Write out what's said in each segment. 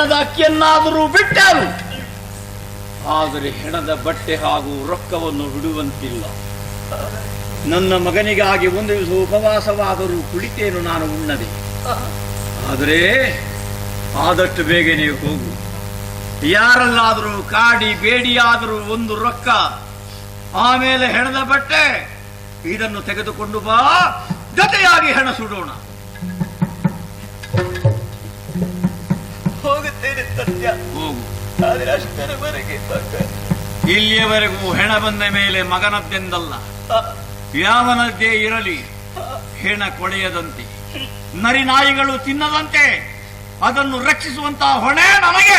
ಹೆಣದ ಅಕ್ಕಿಯನ್ನಾದರೂ ಬಿಟ್ಟರು. ಆದರೆ ಹೆಣದ ಬಟ್ಟೆ ಹಾಗೂ ರೊಕ್ಕವನ್ನು ಬಿಡುವಂತಿಲ್ಲ. ನನ್ನ ಮಗನಿಗಾಗಿ ಒಂದು ದಿವಸ ಉಪವಾಸವಾದರೂ ಕುಳಿತೇನು ನಾನು ಉಣ್ಣದೆ. ಆದರೆ ಆದಷ್ಟು ಬೇಗನೆ ಹೋಗು. ಯಾರಲ್ಲಾದರೂ ಕಾಡಿ ಬೇಡಿಯಾದರೂ ಒಂದು ರೊಕ್ಕ. ಆಮೇಲೆ ಹೆಣದ ಬಟ್ಟೆ. ಇದನ್ನು ತೆಗೆದುಕೊಂಡು ಬಾ. ಜೊತೆಯಾಗಿ ಹೆಣ ಸುಡೋಣ. ಹೋಗುತ್ತೇನೆ ಸತ್ಯ. ಹೋಗು. ಆದರೆ ಅಷ್ಟರವರೆಗೆ ಮಗ ಇಲ್ಲಿಯವರೆಗೂ ಹೆಣ ಬಂದ ಮೇಲೆ ಮಗನದ್ದೆಂದಲ್ಲ? ಯಾವನದ್ದೇ ಇರಲಿ. ಹೆಣ ಕೊಳೆಯದಂತೆ ನರಿ ನಾಯಿಗಳು ತಿನ್ನದಂತೆ. ಅದನ್ನು ರಕ್ಷಿಸುವಂತಹ ಹೊಣೆ ನನಗೆ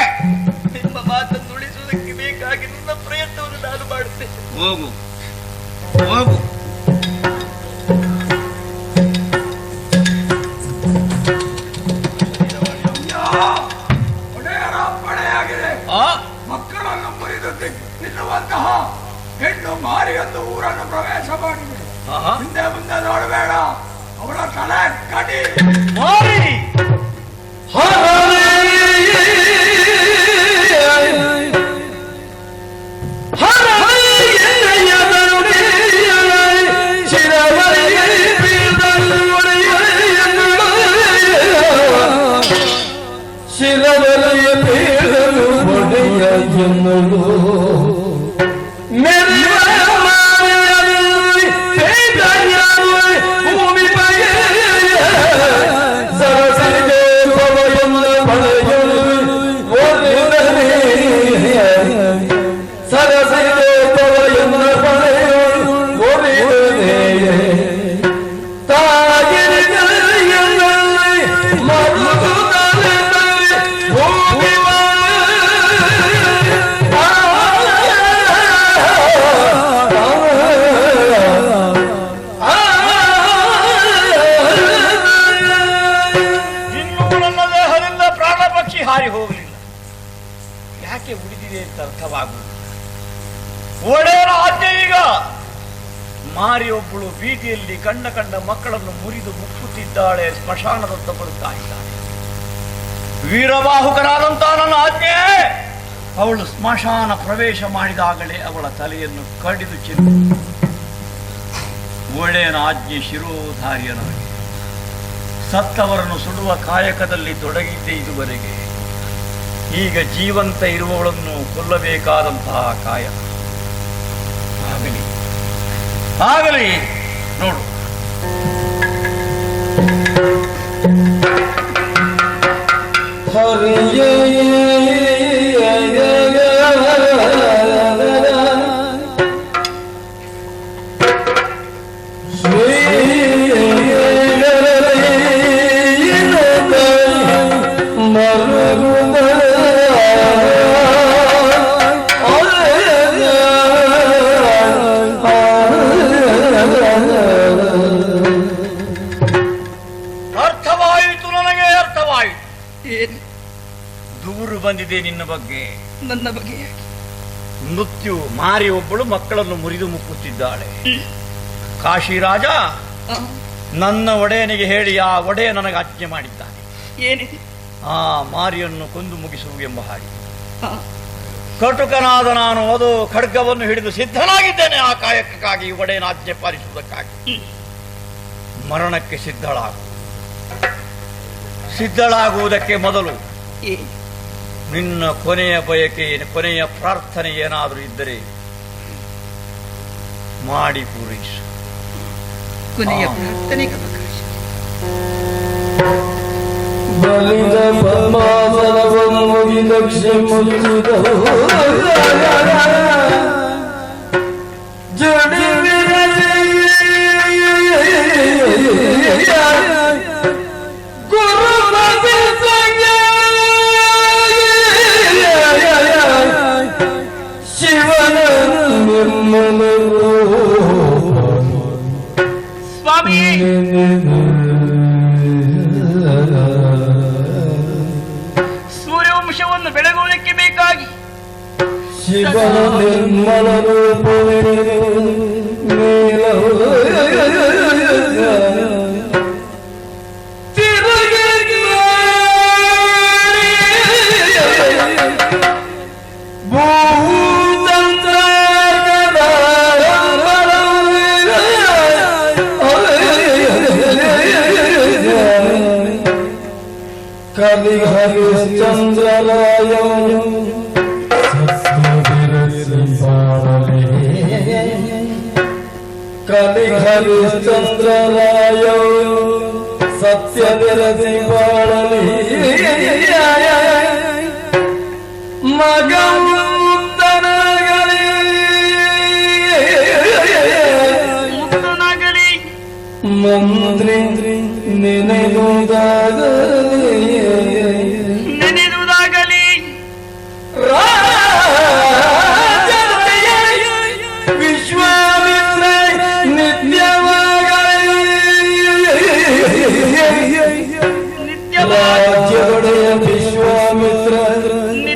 ನಿಮ್ಮ ಮಾತನ್ನು ಉಳಿಸುವುದಕ್ಕೆ ಬೇಕಾಗಿ ನನ್ನ ಪ್ರಯತ್ನವನ್ನು ನಾನು ಮಾಡುತ್ತೇನೆ. ಹೋಗು. ಹೋಗು. ತಿನ್ನುವಂತಹ ಹೆಣ್ಣು ಮಾರಿಯೊಂದು ಊರನ್ನು ಪ್ರವೇಶ ಮಾಡಿದೆ. ಹಿಂದೆ ಮುಂದೆ ನೋಡಬೇಡ. ಅವಳ ತಲೆ ಕಡಿ ಬೀದಿಯಲ್ಲಿ ಕಂಡ ಕಂಡ ಮಕ್ಕಳನ್ನು ಮುರಿದು ಮುಕ್ಕುತ್ತಿದ್ದಾಳೆ ಸ್ಮಶಾನದತ್ತ ಬರುತ್ತಾ ಇದ್ದಾಳೆ. ವೀರಬಾಹುಕರಾದಂತಹ ನನ್ನ ಆಜ್ಞೆ! ಅವಳು ಸ್ಮಶಾನ ಪ್ರವೇಶ ಮಾಡಿದಾಗಲೇ ಅವಳ ತಲೆಯನ್ನು ಕಡಿದು ಚಿನ್ನು ಒಳ್ಳೆಯನ ಆಜ್ಞೆ ಶಿರೋಧಾರಿಯನಾಗಿ. ಸತ್ತವರನ್ನು ಸುಡುವ ಕಾಯಕದಲ್ಲಿ ತೊಡಗಿದ್ದೆ ಇದುವರೆಗೆ. ಈಗ ಜೀವಂತ ಇರುವವಳನ್ನು ಕೊಲ್ಲಬೇಕಾದಂತಹ ಕಾಯಕ ಆಗಲಿ. ಆಗಲಿ. Zorro. Hurry, yeah, yeah, yeah, yeah. ಬಗ್ಗೆ. ನನ್ನ ಬಗ್ಗೆ ಮೃತ್ಯು ಮಾರಿ ಒಬ್ಬಳು ಮಕ್ಕಳನ್ನು ಮುರಿದು ಮುಕ್ಕುತ್ತಿದ್ದಾಳೆ. ಕಾಶಿರಾಜ ನನ್ನ ಒಡೆಯನಿಗೆ ಹೇಳಿ ಆ ಒಡೆಯ ನನಗೆ ಆಜ್ಞೆ ಮಾಡಿದ್ದಾನೆ. ಏನಿದೆ ಆ ಮಾರಿಯನ್ನು ಕೊಂದು ಮುಗಿಸು ಎಂಬ ಹಾಗೆ. ಕಟುಕನಾದ ನಾನು ಅದು ಖಡ್ಗವನ್ನು ಹಿಡಿದು ಸಿದ್ಧನಾಗಿದ್ದೇನೆ ಆ ಕಾಯಕಕ್ಕಾಗಿ ಒಡೆಯನ ಆಜ್ಞೆ ಪಾಲಿಸುವುದಕ್ಕಾಗಿ. ಮರಣಕ್ಕೆ ಸಿದ್ಧಳಾಗು. ಸಿದ್ಧಳಾಗುವುದಕ್ಕೆ ಮೊದಲು ನಿನ್ನ ಕೊನೆಯ ಬಯಕೆ ಕೊನೆಯ ಪ್ರಾರ್ಥನೆ ಏನಾದರೂ ಇದ್ದರೆ ಮಾಡಿ ಪೂರೈಸು. ಕೊನೆಯ ಪ್ರಾರ್ಥನೆ ಪ್ರಾರ್ಥನೆಗೆ ಅವಕಾಶ. ಬಲಿದ ಪದ್ಮಾಸನವನ್ನು ಮುಗಿದಕ್ಷೆ ಮುಗಿದವು কল নির্মল রূপে নীল Kali Hari Chandralaya ಹರಿಶ್ಚಂದ್ರರಾಯ ಕಲಿ ಹರಿಶ್ಚಂದ್ರರಾಯ ಸತ್ಯ ಬೆರಸಿ ಬಾಳಲಿ. ಮಗ ಮಂತ್ರಿ ನೆನೆದುದಾಗಲಿ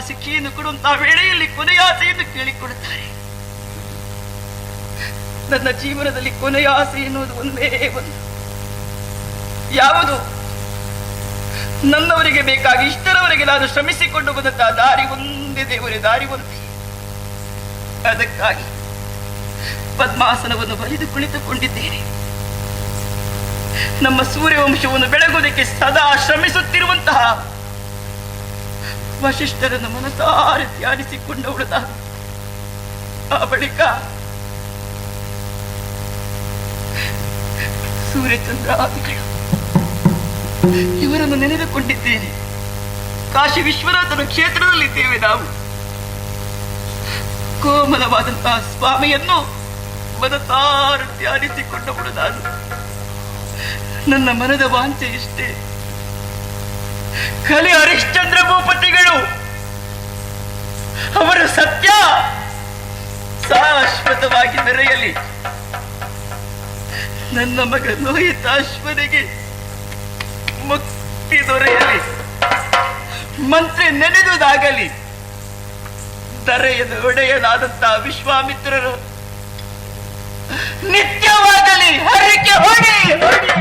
ಶಿಕ್ಷೆಯನ್ನು ಕೊಡುವಂತಹ ವೇಳೆಯಲ್ಲಿ ಕೊನೆಯಾಸೆಯನ್ನು ಕೇಳಿಕೊಡುತ್ತಾರೆ ನನ್ನ ಜೀವನದಲ್ಲಿ ಕೊನೆಯಾಸೆ ಎನ್ನುವುದು ಒಂದೇ ಒಂದು. ಯಾವುದು? ನನ್ನವರಿಗೆ ಬೇಕಾಗಿ ಇಷ್ಟರವರೆಗೆ ನಾನು ಶ್ರಮಿಸಿಕೊಂಡು ಬಂದಂತಹ ದಾರಿ ಒಂದೇ ದೇವರೇ, ದಾರಿ ಒಂದೇ. ಅದಕ್ಕಾಗಿ ಪದ್ಮಾಸನವನ್ನು ಬಲಿದು ಕುಳಿತುಕೊಂಡಿದ್ದೇನೆ. ನಮ್ಮ ಸೂರ್ಯವಂಶವನ್ನು ಬೆಳಗುವುದಕ್ಕೆ ಸದಾ ಶ್ರಮಿಸುತ್ತಿರುವಂತಹ ವಶಿಷ್ಠರನ್ನು ಮನಸಾರೆ ಧ್ಯಾನಿಸಿಕೊಂಡವಳು ಉಳಿದ ಆ ಬಳಿಕ ಸೂರ್ಯಚಂದ್ರಾದಿಗಳು ಇವರನ್ನು ನೆನೆದುಕೊಂಡಿದ್ದೇನೆ. ಕಾಶಿ ವಿಶ್ವನಾಥನ ಕ್ಷೇತ್ರದಲ್ಲಿದ್ದೇವೆ ನಾವು. ಕೋಮಲವಾದಂತಹ ಸ್ವಾಮಿಯನ್ನು ಮನಸಾರ ಧ್ಯಾನಿಸಿಕೊಂಡವಳು ನಾನು. ನನ್ನ ಮನದ ವಾಂಚೆ ಇಷ್ಟೇ ಕಲಿ ಹರಿಶ್ಚಂದ್ರ ಭೂಪತಿಗಳು ಶಾಶ್ವತವಾಗಿ ಮೆರೆಯಲಿ ನನ್ನ ಮಗ ಲೋಹಿತಾಶ್ವರಿಗೆ ಮುಕ್ತಿ ದೊರೆಯಲಿ. ಮಂತ್ರಿ ನೆನೆದುದಾಗಲಿ ದರೆಯದ ಒಡೆಯನಾದಂತಹ ವಿಶ್ವಾಮಿತ್ರರು ನಿತ್ಯವಾಗಲಿ, ಹರಿಕೆ ಹೊಡಿ. ಹೊಡಿ.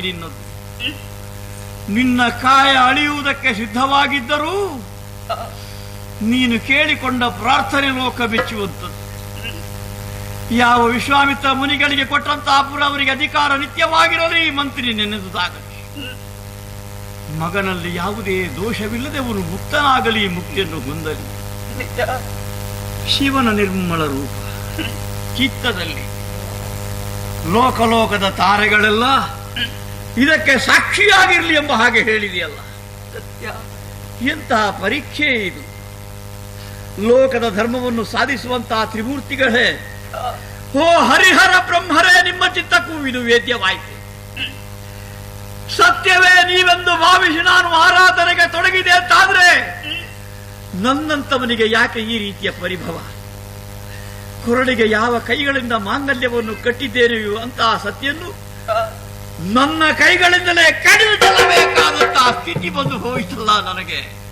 ನಿನ್ನದು ನಿನ್ನ ಕಾಯ ಅಳಿಯುವುದಕ್ಕೆ ಸಿದ್ಧವಾಗಿದ್ದರೂ ನೀನು ಕೇಳಿಕೊಂಡ ಪ್ರಾರ್ಥನೆ ಲೋಕ ಮೆಚ್ಚುವಂಥದ್ದು ಯಾವ ವಿಶ್ವಾಮಿತ್ರ ಮುನಿಗಳಿಗೆ ಕೊಟ್ಟಂತಹ ಅವರಿಗೆ ಅಧಿಕಾರ ನಿತ್ಯವಾಗಿರಲಿ ಈ ಮಂತ್ರಿ ನೆನೆದುದಾಗಲಿ. ಮಗನಲ್ಲಿ ಯಾವುದೇ ದೋಷವಿಲ್ಲದೆ ಅವನು ಮುಕ್ತನಾಗಲಿ ಮುಕ್ತಿಯನ್ನು ಹೊಂದಲಿ. ಶಿವನ ನಿರ್ಮಲ ರೂಪ. ಚಿತ್ತದಲ್ಲಿ. ಲೋಕಲೋಕದ ತಾರೆಗಳೆಲ್ಲ ಇದಕ್ಕೆ ಸಾಕ್ಷಿಯಾಗಿರಲಿ ಎಂಬ ಹಾಗೆ ಹೇಳಿದೆಯಲ್ಲ. ಸತ್ಯ. ಎಂತಹ ಪರೀಕ್ಷೆ ಇದು. ಲೋಕದ ಧರ್ಮವನ್ನು ಸಾಧಿಸುವಂತಹ ತ್ರಿಮೂರ್ತಿಗಳೇ ಓ ಹರಿಹರ ಬ್ರಹ್ಮರೇ ನಿಮ್ಮ ಚಿತ್ತಕ್ಕೂ ಇದು ವೇದ್ಯವಾಯಿತು. ಸತ್ಯವೇ ನೀವೆಂದು ಭಾವಿಸಿ ನಾನು ಆರಾಧನೆಗೆ ತೊಡಗಿದೆ ಅಂತಾದ್ರೆ ನನ್ನಂತವನಿಗೆ ಯಾಕೆ ಈ ರೀತಿಯ ಪರಿಭವ? ಕೊರಳಿಗೆ ಯಾವ ಕೈಗಳಿಂದ ಮಾಂಗಲ್ಯವನ್ನು ಕಟ್ಟಿದ್ದೇನೆಯೋ ಅಂತಹ ಸತ್ಯನ್ನು ನನ್ನ ಕೈಗಳಿಂದಲೇ ಕಡಿದುಕೊಳ್ಳಬೇಕಾದಂತಹ ಸ್ಥಿತಿ ಬಂದು ಹೋಯಿತಲ್ಲ ನನಗೆ.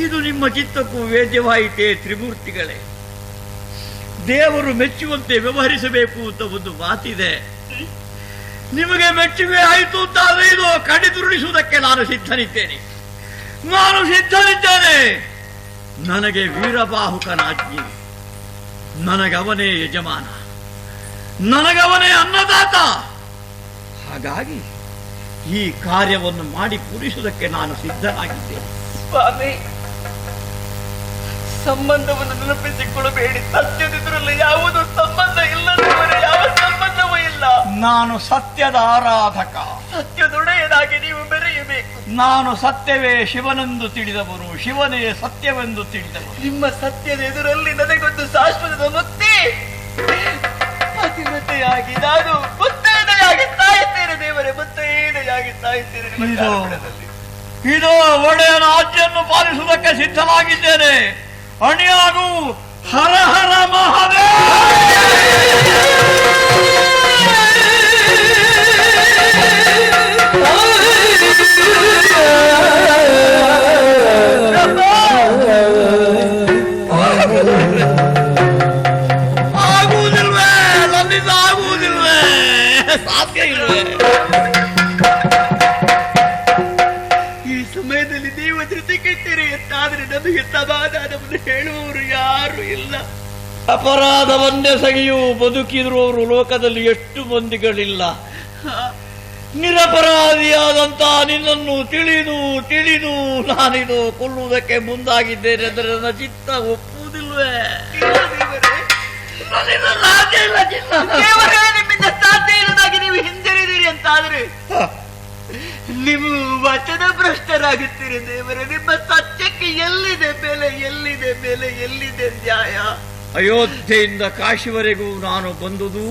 ಇದು ನಿಮ್ಮ ಚಿತ್ತಕ್ಕೂ ವೇದ್ಯವಾಯಿತೇ ತ್ರಿಮೂರ್ತಿಗಳೇ. ದೇವರು ಮೆಚ್ಚುವಂತೆ ವ್ಯವಹರಿಸಬೇಕು ಅಂತ ಒಂದು ಮಾತಿದೆ. ನಿಮಗೆ ಮೆಚ್ಚುಗೆ ಆಯಿತು ಅಂತ ಆದರೆ ಇದು ಕಡಿದುರುಳಿಸುವುದಕ್ಕೆ ನಾನು ಸಿದ್ಧನಿದ್ದೇನೆ. ನಾನು ಸಿದ್ಧನಿದ್ದೇನೆ. ನನಗೆ ವೀರಬಾಹುಕನಾಜ್ಞೆ. ನನಗವನೇ ಯಜಮಾನ. ನನಗವನೇ ಅನ್ನದಾತ. ಹಾಗಾಗಿ ಈ ಕಾರ್ಯವನ್ನು ಮಾಡಿ ಪೂರಿಸುವುದಕ್ಕೆ ನಾನು ಸಿದ್ಧನಾಗಿದ್ದೇನೆ ಸ್ವಾಮಿ ಸಂಬಂಧವನ್ನು ನೆನಪಿಸಿಕೊಳ್ಳಬೇಡಿ. ಸತ್ಯದಿದ್ರಲ್ಲಿ ಯಾವುದೂ ಸಂಬಂಧ ಇಲ್ಲದವರೆ ಯಾವ ಸಂಬಂಧವೂ ಇಲ್ಲ. ನಾನು ಸತ್ಯದ ಆರಾಧಕ. ಸತ್ಯದೊಡೆಯದಾಗಿ ನೀವು ಬೆರೆಯಬೇಕು. ನಾನು ಸತ್ಯವೇ ಶಿವನೆಂದು ತಿಳಿದವನು ಶಿವನೇ ಸತ್ಯವೆಂದು ತಿಳಿದವನು. ನಿಮ್ಮ ಸತ್ಯದ ಎದುರಲ್ಲಿ ನನಗೊಂದು ಶಾಶ್ವತದ ಮುಕ್ತಿ. ಅತಿವೃತೆಯಾಗಿ ನಾನು ದೇವರೇ ಮುತ್ತೈದೆಯಾಗಿ ಸಾಯುತ್ತೇನೆ ಇದು ಒಡೆಯನ ಆಜ್ಞೆಯನ್ನು ಪಾಲಿಸುವುದಕ್ಕೆ ಸಿದ್ಧನಾಗಿದ್ದೇನೆ. ಅಣಿಯಾಗು ಹರ ಹರ ಆಗುವುದಿಲ್ವೇ ನೀವು ಕೆಟ್ಟಿರಿ ಎಂತಾದ್ರೆ ನನಗೆ ಸಮಾಧಾನವನ್ನು ಹೇಳುವವರು ಯಾರು ಇಲ್ಲ. ಅಪರಾಧವನ್ನೇ ಸಗಿಯು ಬದುಕಿರುವವರು ಲೋಕದಲ್ಲಿ ಎಷ್ಟು ಮಂದಿಗಳಿಲ್ಲ. ನಿರಪರಾಧಿಯಾದಂತ ನಿನ್ನನ್ನು ತಿಳಿದು ತಿಳಿದು ನಾನಿದು ಕೊಲ್ಲುವುದಕ್ಕೆ ಮುಂದಾಗಿದ್ದೇನೆ ಅಂದರೆ ನನ್ನ ಚಿತ್ತ ಒಪ್ಪುವುದಿಲ್ವೇ ಸಾಧ್ಯ ಇಲ್ಲ ನೀವು ಹಿಂಜರಿದಿರಿ ಅಂತಾದ್ರೆ ನೀವು ವಚನ ಭ್ರಷ್ಟರಾಗುತ್ತೀರಿ ದೇವರೇ. ನಿಮ್ಮ ಸತ್ಯಕ್ಕೆ ಎಲ್ಲಿದೆ ಬೆಲೆ ಎಲ್ಲಿದೆ ಬೆಲೆ ಎಲ್ಲಿದೆ ನ್ಯಾಯ? ಅಯೋಧ್ಯೆಯಿಂದ ಕಾಶಿವರೆಗೂ ನಾನು ಬಂದುದು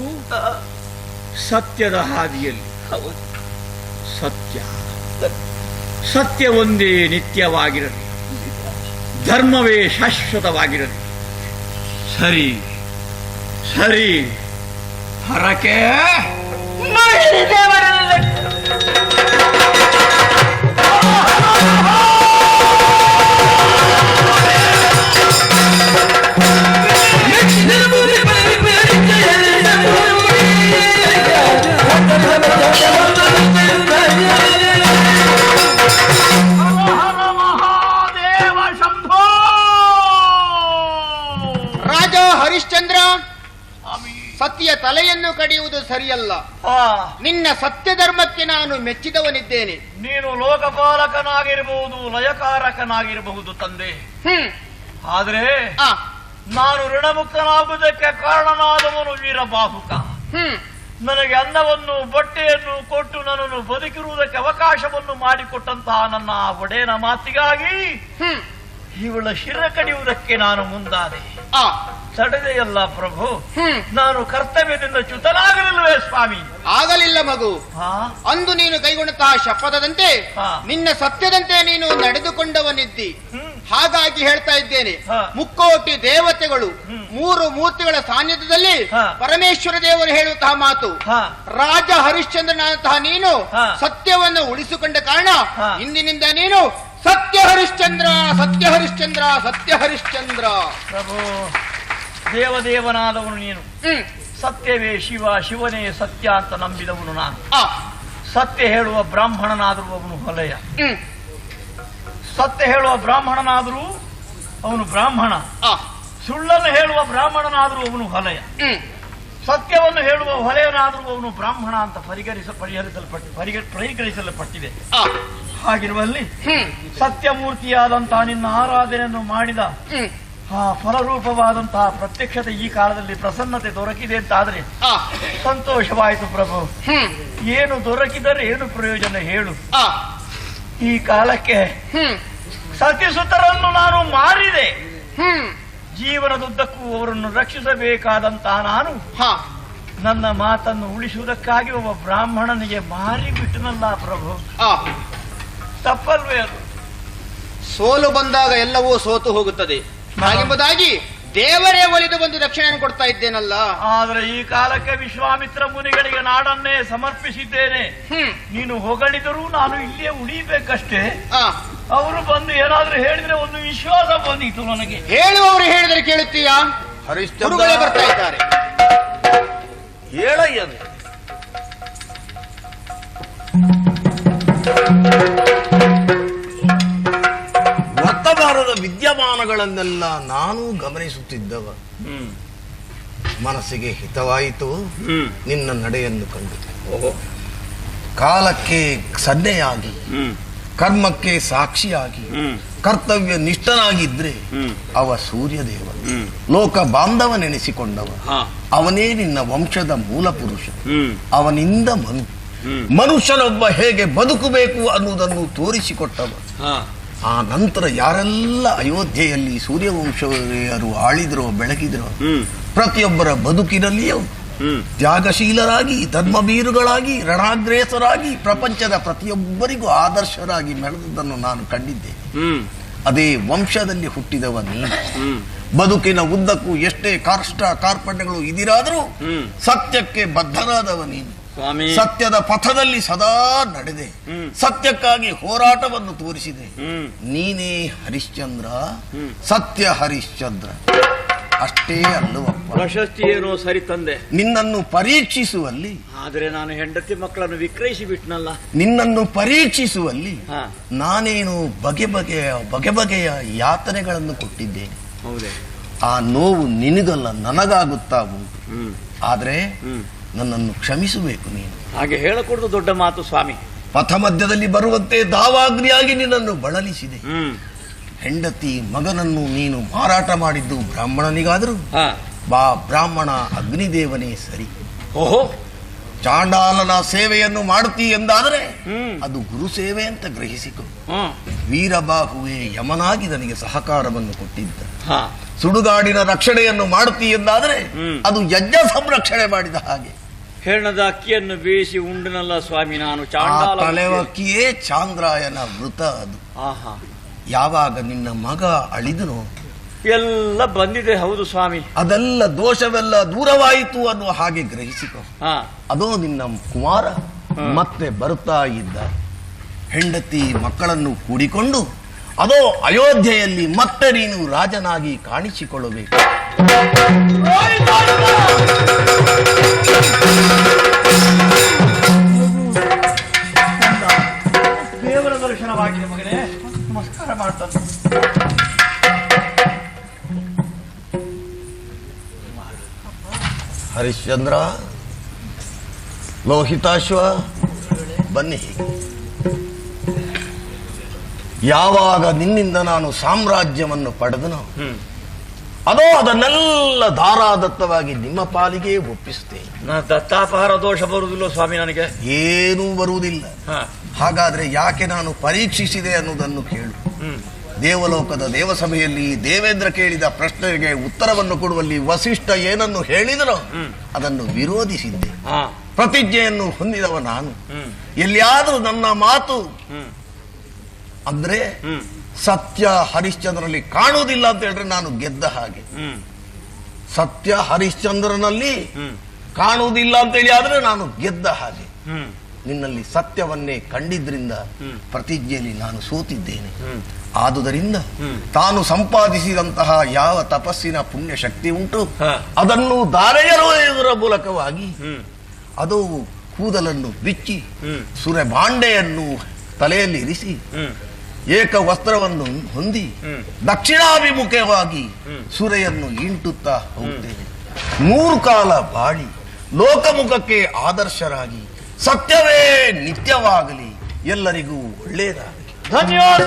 ಸತ್ಯದ ಹಾದಿಯಲ್ಲಿ. ಸತ್ಯ. ಸತ್ಯ ಒಂದೇ ನಿತ್ಯವಾಗಿರಲಿ. ಧರ್ಮವೇ ಶಾಶ್ವತವಾಗಿರಲಿ. ಸರಿ. ಸರಿ. ಹರಕೆ. ಮಾಡಿ ಸತಿಯ ತಲೆಯನ್ನು ಕಡಿಯುವುದು ಸರಿಯಲ್ಲ. ನಿನ್ನ ಸತ್ಯ ಧರ್ಮಕ್ಕೆ ನಾನು ಮೆಚ್ಚಿದವನಿದ್ದೇನೆ. ನೀನು ಲೋಕಪಾಲಕನಾಗಿರಬಹುದು ಲಯಕಾರಕನಾಗಿರಬಹುದು ತಂದೆ. ಆದ್ರೆ ನಾನು ಋಣಮುಕ್ತನಾಗುವುದಕ್ಕೆ ಕಾರಣನಾದವನು ವೀರಬಾಹುಕ. ನನಗೆ ಅನ್ನವನ್ನು ಬಟ್ಟೆಯನ್ನು ಕೊಟ್ಟು ನನ್ನನ್ನು ಬದುಕಿರುವುದಕ್ಕೆ ಅವಕಾಶವನ್ನು ಮಾಡಿಕೊಟ್ಟಂತಹ ನನ್ನ ಒಡೆಯನ ಮಾತಿಗಾಗಿ ಇವಳ ಶಿರ ಕಡಿಯುವುದಕ್ಕೆ ನಾನು ಮುಂದಾದೆ. ಆ. ತಡೆದೆಯಲ್ಲ ಪ್ರಭು ನಾನು ಕರ್ತವ್ಯದಿಂದ ಚ್ಯುತನಾಗಲಿಲ್ಲವೇ ಸ್ವಾಮಿ. ಆಗಲಿಲ್ಲ ಮಗು. ಅಂದು ನೀನು ಕೈಗೊಂಡಂತಹ ಶಪಥದಂತೆ ನಿನ್ನ ಸತ್ಯದಂತೆ ನೀನು ನಡೆದುಕೊಂಡವನಿದ್ದಿ. ಹಾಗಾಗಿ ಹೇಳ್ತಾ ಇದ್ದೇನೆ ಮುಕ್ಕೋಟಿ ದೇವತೆಗಳು ಮೂರು ಮೂರ್ತಿಗಳ ಸಾನ್ನಿಧ್ಯದಲ್ಲಿ ಪರಮೇಶ್ವರ ದೇವರು ಹೇಳುವಂತಹ ಮಾತು ರಾಜ ಹರಿಶ್ಚಂದ್ರನಾದಂತಹ ನೀನು. ಸತ್ಯವನ್ನು ಉಳಿಸಿಕೊಂಡ ಕಾರಣ. ಇಂದಿನಿಂದ ನೀನು ಸತ್ಯ ಹರಿಶ್ಚಂದ್ರ ಸತ್ಯ ಹರಿಶ್ಚಂದ್ರ ಸತ್ಯ ಹರಿಶ್ಚಂದ್ರ ಪ್ರಭು ದೇವದೇವನಾದವನು ನೀನು. ಹ್ಮ್. ಸತ್ಯವೇ ಶಿವ ಶಿವನೇ ಸತ್ಯ ಅಂತ ನಂಬಿದವನು ನಾನು. ಆ. ಸತ್ಯ ಹೇಳುವ ಬ್ರಾಹ್ಮಣನಾದರೂ ಅವನು ಹೊಲೆಯ. ಹ್ಮ್. ಸತ್ಯ ಹೇಳುವ ಬ್ರಾಹ್ಮಣನಾದರೂ ಅವನು ಬ್ರಾಹ್ಮಣ. ಆ. ಸುಳ್ಳನ್ನು ಹೇಳುವ ಬ್ರಾಹ್ಮಣನಾದರೂ ಅವನು ಹೊಲೆಯ. ಹ್ಮ್. ಸತ್ಯವನ್ನು ಹೇಳುವ ಹೊಲೆಯನಾದರೂ ಅವನು ಬ್ರಾಹ್ಮಣ ಅಂತ ಪರಿಗರಿಸ ಪರಿಹರಿಸಲ್ಪಟ್ಟು ಪರಿಗ ಪರಿಗಣಿಸಲ್ಪಟ್ಟಿದೆ. ಹಾಗಿರುವಲ್ಲಿ ಸತ್ಯಮೂರ್ತಿಯಾದಂತಹ ನಿನ್ನ ಆರಾಧನೆಯನ್ನು ಮಾಡಿದ ಆ ಫಲರೂಪವಾದಂತಹ ಪ್ರತ್ಯಕ್ಷತೆ ಈ ಕಾಲದಲ್ಲಿ ಪ್ರಸನ್ನತೆ ದೊರಕಿದೆ ಅಂತಾದ್ರೆ ಸಂತೋಷವಾಯಿತು ಪ್ರಭು. ಏನು ದೊರಕಿದರೆ ಏನು ಪ್ರಯೋಜನ ಹೇಳು. ಈ ಕಾಲಕ್ಕೆ ಸತಿಸುತರನ್ನು ನಾನು ಮಾರಿದೆ. ಜೀವನದುದ್ದಕ್ಕೂ ಅವರನ್ನು ರಕ್ಷಿಸಬೇಕಾದಂತಹ ನಾನು ನನ್ನ ಮಾತನ್ನು ಉಳಿಸುವುದಕ್ಕಾಗಿ ಒಬ್ಬ ಬ್ರಾಹ್ಮಣನಿಗೆ ಮಾರಿ ಬಿಟ್ಟನಲ್ಲ ಪ್ರಭು. ತಪ್ಪಲ್ವೇ ಅದು? ಸೋಲು ಬಂದಾಗ ಎಲ್ಲವೂ ಸೋತು ಹೋಗುತ್ತದೆ. ಎಂಬುದಾಗಿ ದೇವರೇ ಒಲಿದು ಬಂದು ರಕ್ಷಣೆಯನ್ನು ಕೊಡ್ತಾ ಇದ್ದೇನಲ್ಲ? ಆದ್ರೆ ಈ ಕಾಲಕ್ಕೆ ವಿಶ್ವಾಮಿತ್ರ ಮುನಿಗಳಿಗೆ ನಾಡನ್ನೇ ಸಮರ್ಪಿಸಿದ್ದೇನೆ. ನೀನು ಹೊಗಳಿದರೂ ನಾನು ಇಲ್ಲಿಯೇ ಉಳಿಬೇಕಷ್ಟೇ ಅವರು ಬಂದು ಏನಾದ್ರೂ ಹೇಳಿದ್ರೆ ಒಂದು ವಿಶ್ವಾಸ ಬಂದಿತ್ತು ನನಗೆ. ಹೇಳುವವರು ಹೇಳಿದ್ರೆ ಕೇಳುತ್ತೀಯಾ? ಹರಿಸ್ತಾರೆ ಬರ್ತಾ ಇದ್ದಾರೆ. ಹೇಳಯ್ಯದು ವರ್ತಮಾನದ ವಿದ್ಯಮಾನಗಳನ್ನೆಲ್ಲ ನಾನು ಗಮನಿಸುತ್ತಿದ್ದವ. ಹ್ಮ್. ಮನಸ್ಸಿಗೆ ಹಿತವಾಯಿತು. ನಿನ್ನ ನಡೆಯನ್ನು ಕಂಡು ಓಹೋ. ಕಾಲಕ್ಕೆ ಸನ್ನೆಯಾಗಿ. ಹ್ಮ್. ಕರ್ಮಕ್ಕೆ ಸಾಕ್ಷಿಯಾಗಿ ಕರ್ತವ್ಯ ನಿಷ್ಠನಾಗಿದ್ರೆ ಅವ ಸೂರ್ಯದೇವ. ಲೋಕ ಬಾಂಧವನೆನಿಸಿಕೊಂಡವ. ನೆನೆಸಿಕೊಂಡವ ಅವನೇ ನಿನ್ನ ವಂಶದ ಮೂಲ ಪುರುಷ. ಅವನಿಂದ ಮನು ಮನುಷ್ಯನೊಬ್ಬ ಹೇಗೆ ಬದುಕಬೇಕು ಅನ್ನುವುದನ್ನು ತೋರಿಸಿಕೊಟ್ಟವ. ಆ ನಂತರ ಯಾರೆಲ್ಲ ಅಯೋಧ್ಯೆಯಲ್ಲಿ ಸೂರ್ಯವಂಶರು ಆಳಿದ್ರೋ ಬೆಳಗಿದ್ರೋ ಪ್ರತಿಯೊಬ್ಬರ ಬದುಕಿನಲ್ಲಿಯೂ ತ್ಯಾಗಶೀಲರಾಗಿ ಧರ್ಮವೀರುಗಳಾಗಿ ರಣಾಗ್ರೇಸರಾಗಿ ಪ್ರಪಂಚದ ಪ್ರತಿಯೊಬ್ಬರಿಗೂ ಆದರ್ಶರಾಗಿ ಮೆಳೆದದ್ದನ್ನು ನಾನು ಕಂಡಿದ್ದೆ. ಅದೇ ವಂಶದಲ್ಲಿ ಹುಟ್ಟಿದವ ನೀನು ಬದುಕಿನ ಉದ್ದಕ್ಕೂ ಎಷ್ಟೇ ಕಷ್ಟ ಕಾರ್ಪಣ್ಯಗಳು ಇದಿರಾದರೂ ಸತ್ಯಕ್ಕೆ ಬದ್ಧನಾದವ ನೀನು ಸತ್ಯದ ಪಥದಲ್ಲಿ ಸದಾ ನಡೆದೆ. ಸತ್ಯಕ್ಕಾಗಿ ಹೋರಾಟವನ್ನು ತೋರಿಸಿದೆ. ನೀನೇ ಹರಿಶ್ಚಂದ್ರ ಸತ್ಯ ಹರಿಶ್ಚಂದ್ರ. ಅಷ್ಟೇ ಅಲ್ಲವಪ್ಪ. ಪ್ರಶಸ್ತಿ ಏನೋ ಸರಿ ತಂದೆ. ನಿನ್ನನ್ನು ಪರೀಕ್ಷಿಸುವಲ್ಲಿ ಆದ್ರೆ ನಾನು ಹೆಂಡತಿ ಮಕ್ಕಳನ್ನು ವಿಕ್ರಯಿಸಿ ಬಿಟ್ನಲ್ಲ ನಿನ್ನನ್ನು ಪರೀಕ್ಷಿಸುವಲ್ಲಿ ಹಾ. ನಾನೇನು ಬಗೆ ಬಗೆಯ ಬಗೆ ಬಗೆಯ ಯಾತನೆಗಳನ್ನು ಕೊಟ್ಟಿದ್ದೇನೆ ಹೌದೇ. ಆ ನೋವು ನಿನಗಲ್ಲ ನನಗಾಗುತ್ತಾ ಉಂಟು. ಹ್ಮ್. ಆದ್ರೆ ಹ್ಮ್. ನನ್ನನ್ನು ಕ್ಷಮಿಸಬೇಕು ನೀನು. ಹಾಗೆ ಹೇಳಕೂಡದು ದೊಡ್ಡ ಮಾತು ಸ್ವಾಮಿ. ಪಥ ಮಧ್ಯದಲ್ಲಿ ಬರುವಂತೆ ದಾವಾಗ್ನಿಯಾಗಿ ನಿನ್ನನ್ನು ಬಳಲಿಸಿದೆ. ಹ್ಮ್. ಹೆಂಡತಿ ಮಗನನ್ನು ನೀನು ಮಾರಾಟ ಮಾಡಿದ್ದು ಬ್ರಾಹ್ಮಣನಿಗಾದರೂ. ಬಾ ಬ್ರಾಹ್ಮಣ ಅಗ್ನಿದೇವನೇ ಸರಿ. ಓಹೋ. ಚಾಂಡಾಲನ ಸೇವೆಯನ್ನು ಮಾಡುತ್ತಿ ಎಂದಾದರೆ ಅದು ಗುರು ಸೇವೆ ಅಂತ ಗ್ರಹಿಸಿಕೊ. ಹ್ಮ್. ವೀರಬಾಹುವೆ ಯಮನಾಗಿ ನನಗೆ ಸಹಕಾರವನ್ನು ಕೊಟ್ಟಿದ್ದ. ಹಾ. ಸುಡುಗಾಡಿನ ರಕ್ಷಣೆಯನ್ನು ಮಾಡುತ್ತೀ ಎಂದಾದರೆ ಅದು ಯಜ್ಞ ಸಂರಕ್ಷಣೆ ಮಾಡಿದ ಹಾಗೆ. ಹೆಣದ ಅಕ್ಕಿಯನ್ನು ಬೇಯಿಸಿ ಉಂಡನಲ್ಲ ಸ್ವಾಮಿ ನಾನು ಚಾಂಡಾಲ ಚಾಂಡಾಲ ತಲೆವಕ್ಕಿಯೇ ಚಾಂದ್ರಾಯನ ವೃತ ಅದು. ಆಹಾ. ಯಾವಾಗ ನಿನ್ನ ಮಗ ಅಳಿದನು? ಎಲ್ಲ ಬಂದಿದೆ ಹೌದು ಸ್ವಾಮಿ. ಅದೆಲ್ಲ ದೋಷವೆಲ್ಲ ದೂರವಾಯಿತು ಅನ್ನುವ ಹಾಗೆ ಗ್ರಹಿಸಿಕೊ. ಅದೋ ನಿನ್ನ ಕುಮಾರ ಮತ್ತೆ ಬರುತ್ತಾ ಇದ್ದ. ಹೆಂಡತಿ ಮಕ್ಕಳನ್ನು ಕೂಡಿಕೊಂಡು ಅದೋ ಅಯೋಧ್ಯೆಯಲ್ಲಿ ಮತ್ತೆ ನೀನು ರಾಜನಾಗಿ ಕಾಣಿಸಿಕೊಳ್ಳಬೇಕು. ದೇವರ ದರ್ಶನವಾಗಿದೆ ಮಗನೇ. ಮಾಡ್ತಾನೆ. ಹರಿಶ್ಚಂದ್ರ ಲೋಹಿತಾಶ್ವ ಬನ್ನಿ. ಯಾವಾಗ ನಿನ್ನಿಂದ ನಾನು ಸಾಮ್ರಾಜ್ಯವನ್ನು ಪಡೆದನೋ ಅದೋ ಅದನ್ನೆಲ್ಲ ಧಾರಾದತ್ತವಾಗಿ ನಿಮ್ಮ ಪಾಲಿಗೆ ಒಪ್ಪಿಸ್ತೇನೆ ದತ್ತಾಪಹಾರ ದೋಷ ಬರುವುದಿಲ್ಲ ಸ್ವಾಮಿ ನನಗೆ. ಏನೂ ಬರುವುದಿಲ್ಲ. ಹಾ. ಹಾಗಾದ್ರೆ ಯಾಕೆ ನಾನು ಪರೀಕ್ಷಿಸಿದೆ ಅನ್ನೋದನ್ನು ಕೇಳು. ದೇವಲೋಕದ ದೇವಸಭೆಯಲ್ಲಿ ದೇವೇಂದ್ರ ಕೇಳಿದ ಪ್ರಶ್ನೆಗೆ ಉತ್ತರವನ್ನು ಕೊಡುವಲ್ಲಿ ವಸಿಷ್ಠ ಏನನ್ನು ಹೇಳಿದನೋ ಅದನ್ನು ವಿರೋಧಿಸಿದ್ದೆ. ಪ್ರತಿಜ್ಞೆಯನ್ನು ಹೊಂದಿದವ ನಾನು. ಎಲ್ಲಿಯಾದರೂ ನನ್ನ ಮಾತು ಅಂದ್ರೆ ಸತ್ಯ ಹರಿಶ್ಚಂದ್ರನಲ್ಲಿ ಕಾಣುವುದಿಲ್ಲ ಅಂತ ಹೇಳಿದ್ರೆ ನಾನು ಗೆದ್ದ ಹಾಗೆ. ಸತ್ಯ ಹರಿಶ್ಚಂದ್ರನಲ್ಲಿ ಕಾಣುವುದಿಲ್ಲ ಅಂತೇಳಿ ಆದ್ರೆ ನಾನು ಗೆದ್ದ ಹಾಗೆ. ನಿನ್ನಲ್ಲಿ ಸತ್ಯವನ್ನೇ ಕಂಡಿದ್ರಿಂದ. ಪ್ರತಿಜ್ಞೆಯಲ್ಲಿ ನಾನು ಸೋತಿದ್ದೇನೆ. ಆದುದರಿಂದ ತಾನು ಸಂಪಾದಿಸಿದಂತಹ ಯಾವ ತಪಸ್ಸಿನ ಪುಣ್ಯ ಶಕ್ತಿ ಉಂಟು ಅದನ್ನು ದಾರೆಯರುವುದರ ಮೂಲಕವಾಗಿ ಅದು ಕೂದಲನ್ನು ಬಿಚ್ಚಿ ಹ್ಮ್. ಸುರೆ ಭಾಂಡೆಯನ್ನು ತಲೆಯಲ್ಲಿ ಇರಿಸಿ ಏಕ ವಸ್ತ್ರವನ್ನು ಹೊಂದಿ. ದಕ್ಷಿಣಾಭಿಮುಖವಾಗಿ ಸುರೆಯನ್ನು ಇಂಟುತ್ತಾ ಹೋಗುತ್ತೇನೆ. ಮೂರು ಕಾಲ ಬಾಳಿ ಲೋಕಮುಖಕ್ಕೆ ಆದರ್ಶರಾಗಿ ಸತ್ಯವೇ ನಿತ್ಯವಾಗಲಿ. ಎಲ್ಲರಿಗೂ ಒಳ್ಳೆಯದಾಗಲಿ. ಧನ್ಯವಾದ